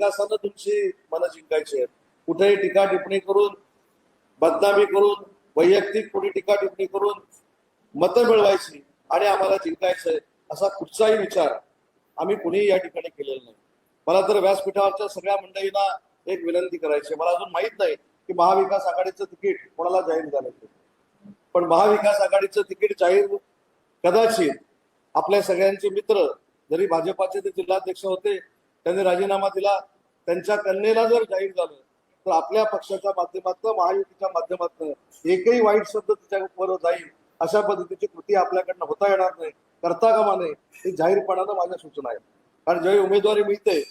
विकासानं तुमची मनं जिंकायची आहेत. कुठेही टीका टिप्पणी करून बदनामी करून वैयक्तिक कुठे टीका टिप्पणी करून मतं मिळवायची आणि आम्हाला जिंकायचंय असा कुठचाही विचार आम्ही कुणीही या ठिकाणी केलेला नाही. मला तर व्यासपीठावरच्या सगळ्या मंडळींना एक विनंती करायची मला अजून माहीत नाही की महाविकास आघाडीचं तिकीट कोणाला जाहीर झालं पण महाविकास आघाडीचं तिकीट जाहीर कदाचित आपल्या सगळ्यांचे मित्र जरी भाजपाचे ते जिल्हाध्यक्ष होते त्यांनी राजीनामा दिला. त्यांच्या कन्येला जर जाहीर झालं तर आपल्या पक्षाच्या माध्यमातून महायुतीच्या माध्यमातून एकही वाईट शब्द तिच्यावर जाईल अशा पद्धतीची कृती आपल्याकडनं होता येणार नाही. करता कामा नये ही जाहीरपणानं माझ्या सूचना आहेत. कारण ज्यावेळी उमेदवारी मिळते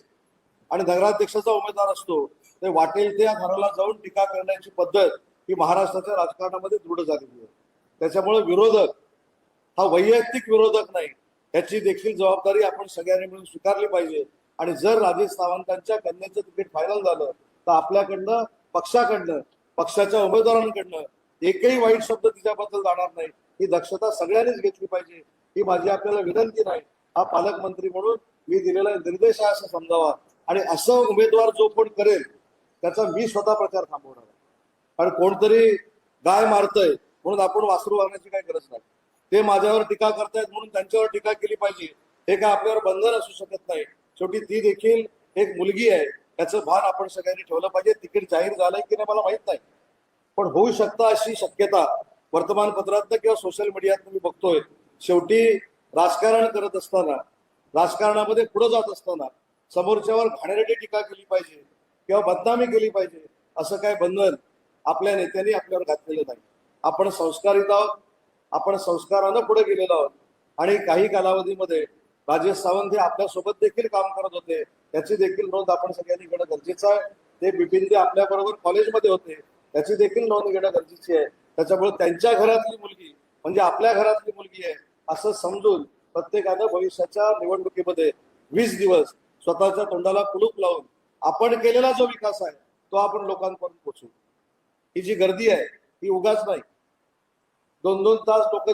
आणि नगराध्यक्षाचा उमेदवार असतो ते वाटेल त्या घराला जाऊन टीका करण्याची पद्धत ही महाराष्ट्राच्या राजकारणामध्ये दृढ झालेली आहे. त्याच्यामुळे विरोधक हा वैयक्तिक विरोधक नाही याची देखील जबाबदारी आपण सगळ्यांनी मिळून स्वीकारली पाहिजे. आणि जर राजेश सावंतांच्या कन्याचं तिकीट फायनल झालं तर आपल्याकडनं पक्षाकडनं पक्षाच्या उमेदवारांकडनं एकही वाईट शब्द तिच्याबद्दल जाणार नाही. ही दक्षता सगळ्यांनीच घेतली पाहिजे. ही माझी आपल्याला विनंती नाही. हा पालकमंत्री म्हणून मी दिलेला निर्देश आहे असं समजावा. आणि असं उमेदवार जो कोण करेल त्याचा मी स्वतः प्रचार थांबवणार आहे. कारण कोणतरी गाय मारतय म्हणून आपण वासरू वागण्याची काही गरज नाही. ते माझ्यावर टीका करतायत म्हणून त्यांच्यावर टीका केली पाहिजे. हे काय आपल्यावर बंधन असू शकत नाही. शेवटी ती देखील एक मुलगी आहे त्याचं भान आपण सगळ्यांनी ठेवलं पाहिजे. तिकीट जाहीर झालंय की नाही मला माहीत नाही. पण होऊ शकता अशी शक्यता वर्तमानपत्रात किंवा सोशल मीडियात मी बघतोय. शेवटी राजकारण करत असताना राजकारणामध्ये पुढे जात असताना समोरच्यावर घाणेरडी टीका केली पाहिजे किंवा बदनामी केली पाहिजे असं काय बंधन आपल्या नेत्यांनी आपल्यावर घातलेलं नाही. आपण संस्कारित आहोत आपण संस्कारानं पुढे गेलेलो आहोत. आणि काही कालावधीमध्ये राजेश सावंत हे आपल्यासोबत देखील काम करत होते. त्याची देखील नोंद आपण सगळ्यांनी घेणं गरजेचं आहे. ते बिपिन ते आपल्या बरोबर कॉलेजमध्ये होते त्याची देखील नोंद घेणं गरजेची आहे. त्याच्यामुळे त्यांच्या घरातली मुलगी म्हणजे आपल्या घरातली मुलगी आहे असं समजून प्रत्येकानं भविष्याच्या निवडणुकीमध्ये वीस दिवस स्वतःच्या तोंडाला कुलूप लावून आपण केलेला जो विकास आहे तो आपण लोकांपर्यंत पोचू ही जी गर्दी आहे ही उगाच नाही. दोन दोन तास लोक